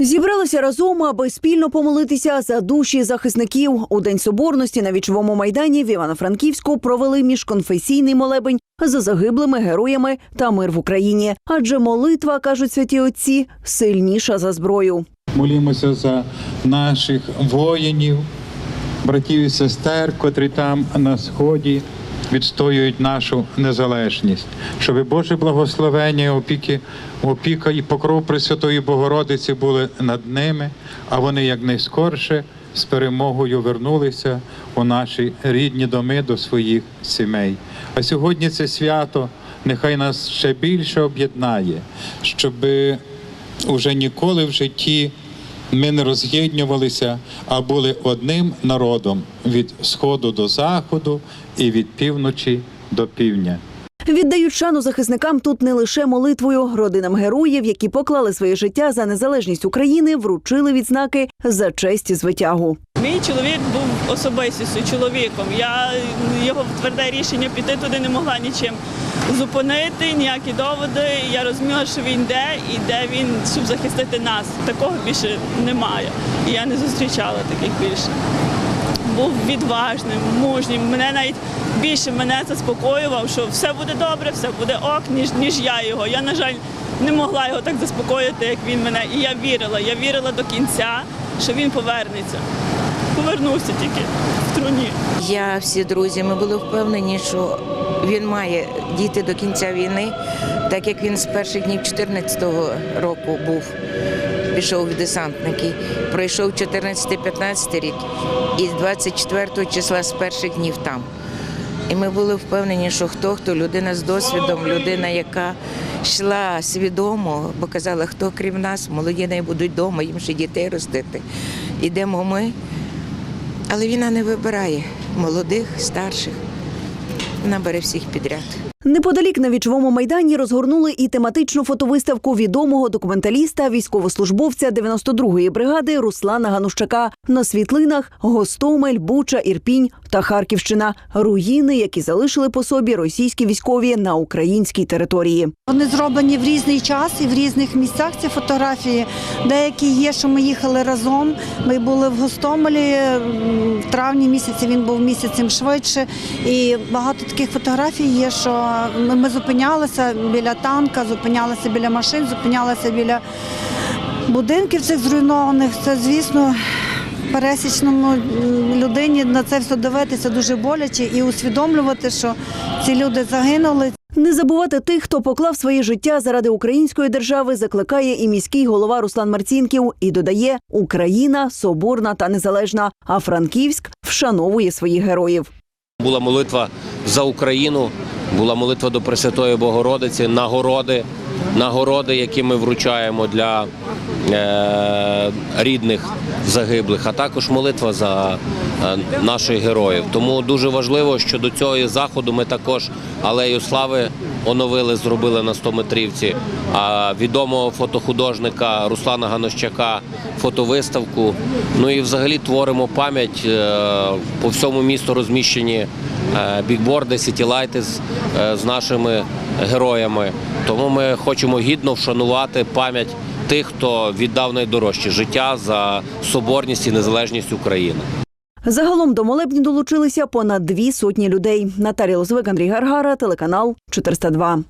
Зібралися разом, аби спільно помолитися за душі захисників. У день соборності на вічовому майдані в Івано-Франківську провели міжконфесійний молебень за загиблими героями та мир в Україні. Адже молитва, кажуть святі отці, сильніша за зброю. Молімося за наших воїнів, братів і сестер, котрі там на сході відстоюють нашу незалежність, щоб Боже благословення, опіки, опіка і покров Пресвятої Богородиці були над ними, а вони якнайскорше з перемогою вернулися у наші рідні доми до своїх сімей. А сьогодні це свято нехай нас ще більше об'єднає, щоби уже ніколи в житті ми не роз'єднювалися, а були одним народом від сходу до заходу і від півночі до півдня. Віддають шану захисникам тут не лише молитвою. Родинам героїв, які поклали своє життя за незалежність України, вручили відзнаки за честь і звитягу. Мій чоловік був особистістю, чоловіком. Я його тверде рішення піти туди не могла нічим зупинити, ніякі доводи. Я розуміла, що він де і де він, щоб захистити нас. Такого більше немає. І я не зустрічала таких більше. Був відважним, мужнім. Мене навіть більше мене заспокоював, що все буде добре, все буде ок, ніж, ніж я його. Я, на жаль, не могла його так заспокоїти, як він мене. І я вірила. Я вірила до кінця, що він повернеться. Повернувся тільки в труні. Я, всі друзі, ми були впевнені, що він має дійти до кінця війни, так як він з перших днів 14-го року був, пішов в десантники, пройшов 14-15 рік і з 24 числа з перших днів там. І ми були впевнені, що хто хто людина з досвідом, людина, яка йшла свідомо, бо казала, хто крім нас, молоді не будуть вдома, їм ще дітей ростити. Ідемо ми. Але війна не вибирає молодих, старших. Вона бере всіх підряд. Неподалік на вічовому майдані розгорнули і тематичну фотовиставку відомого документаліста, військовослужбовця 92-ї бригади Руслана Ганущака. На світлинах Гостомель, Буча, Ірпінь та Харківщина руїни, які залишили по собі російські військові на українській території. Вони зроблені в різний час і в різних місцях ці фотографії. Деякі є, що ми їхали разом. Ми були в Гостомелі в травні місяці. Він був місяцем швидше. І багато таких фотографій є, що ми, зупинялися біля танка, зупинялися біля машин, зупинялися біля будинків цих зруйнованих. Це, звісно. Пересічному людині на це все дивитися дуже боляче і усвідомлювати, що ці люди загинули, Не забувати тих, хто поклав своє життя заради української держави, закликає і міський голова Руслан Марцінків і додає: Україна соборна та незалежна, а Франківськ вшановує своїх героїв. Була молитва за Україну, була молитва до Пресвятої Богородиці, нагороди, нагороди, які ми вручаємо для рідних загиблих, а також молитва за е, наших героїв. Тому дуже важливо, що до цього заходу ми також алею слави оновили, зробили на 100 метрівці. А відомого фотохудожника Руслана Ганощака фотовиставку. Ну і взагалі творимо пам'ять е, по всьому місту розміщені е, бікборди, сітілайти е, з нашими героями. Тому ми хочемо гідно вшанувати пам'ять тих, хто віддав найдорожче життя за соборність і незалежність України. Загалом до молебні долучилися понад дві сотні людей. Наталія Лозвик, Андрій Гаргара, телеканал 402.